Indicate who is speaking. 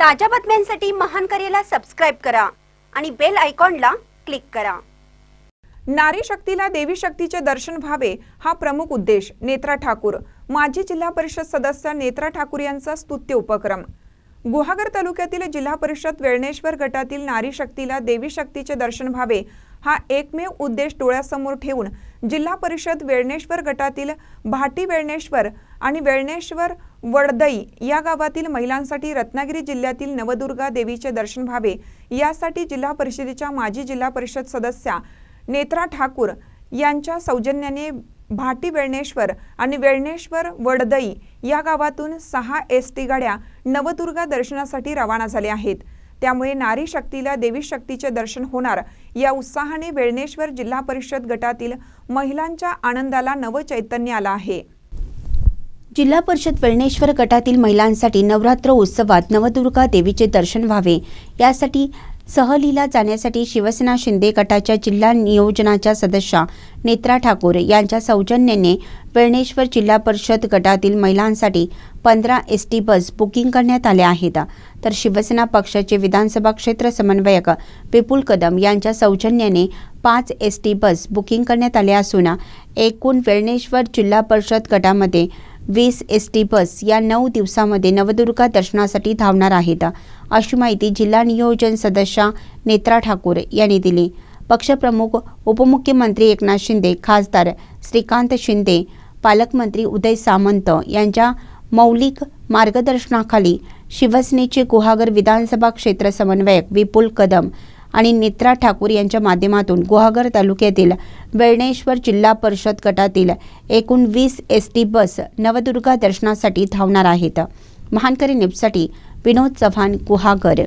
Speaker 1: ताज्या बातम्यांसाठी महान करेला सबस्क्राईब करा आणि बेल आयकॉनला क्लिक करा.
Speaker 2: नारी शक्तीला देवी शक्तीचे दर्शन व्हावे हा प्रमुख उद्देश नेत्रा ठाकूर. माजी जिल्हा परिषद सदस्य नेत्रा ठाकूर यांचा स्तुत्य उपक्रम. गुहागर तालुक्यातील जिल्हा परिषद वेळणेश्वर गटातील नारी शक्तीला देवी शक्तीचे दर्शन व्हावे हा एकमेव उद्देश डोळ्यासमोर ठेवून जिल्हा परिषद वेळणेश्वर गटातील भाटी वेळणेश्वर आणि वेळणेश्वर वडदई या गावातील महिलांसाठी रत्नागिरी जिल्ह्यातील नवदुर्गा देवीचे दर्शन व्हावे. यासाठी जिल्हा परिषदेच्या माजी जिल्हा परिषद सदस्या नेत्रा ठाकूर यांच्या सौजन्याने भाटी वेळणेश्वर आणि वेळणेश्वर वडदई या गावातून सहा एस टी गाड्या नवदुर्गा दर्शनासाठी रवाना झाल्या आहेत. त्यामुळे नारी शक्तीला देवी शक्तीचे दर्शन होणार. या उत्साहाने वेळणेश्वर जिल्हा परिषद गटातील महिलांच्या आनंदाला नवं चैतन्य आलं आहे.
Speaker 3: जिल्हा परिषद वेळणेश्वर गटातील महिलांसाठी नवरात्र उत्सवात नवदुर्गा देवीचे दर्शन व्हावे. यासाठी सहलीला जाण्यासाठी शिवसेना शिंदे गटाच्या जिल्हा नियोजनाच्या सदस्या नेत्रा ठाकूर यांच्या सौजन्याने वेळणेश्वर जिल्हा परिषद गटातील महिलांसाठी पंधरा एस टी बस बुकिंग करण्यात आल्या आहेत. तर शिवसेना पक्षाचे विधानसभा क्षेत्र समन्वयक विपुल कदम यांच्या सौजन्याने पाच एस टी बस बुकिंग करण्यात आल्या असून एकूण वेळणेश्वर जिल्हा परिषद गटामध्ये वीस एस टी बस या नऊ दिवसामध्ये नवदुर्गा दर्शनासाठी धावणार आहेत. अशी माहिती जिल्हा नियोजन सदस्या नेत्रा ठाकूर यांनी दिली. पक्षप्रमुख उपमुख्यमंत्री एकनाथ शिंदे खासदार श्रीकांत शिंदे पालकमंत्री उदय सामंत यांच्या मौलिक मार्गदर्शनाखाली शिवसेनेचे गुहागर विधानसभा क्षेत्र समन्वयक विपुल कदम आणि नेत्रा ठाकूर यांच्या माध्यमातून गुहागर तालुक्यातील वेळणेश्वर जिल्हा परिषद गटातील एकूण वीस एस टी बस नवदुर्गा दर्शनासाठी धावणार आहेत. महानकरी न्यूजसाठी विनोद चव्हाण गुहागर.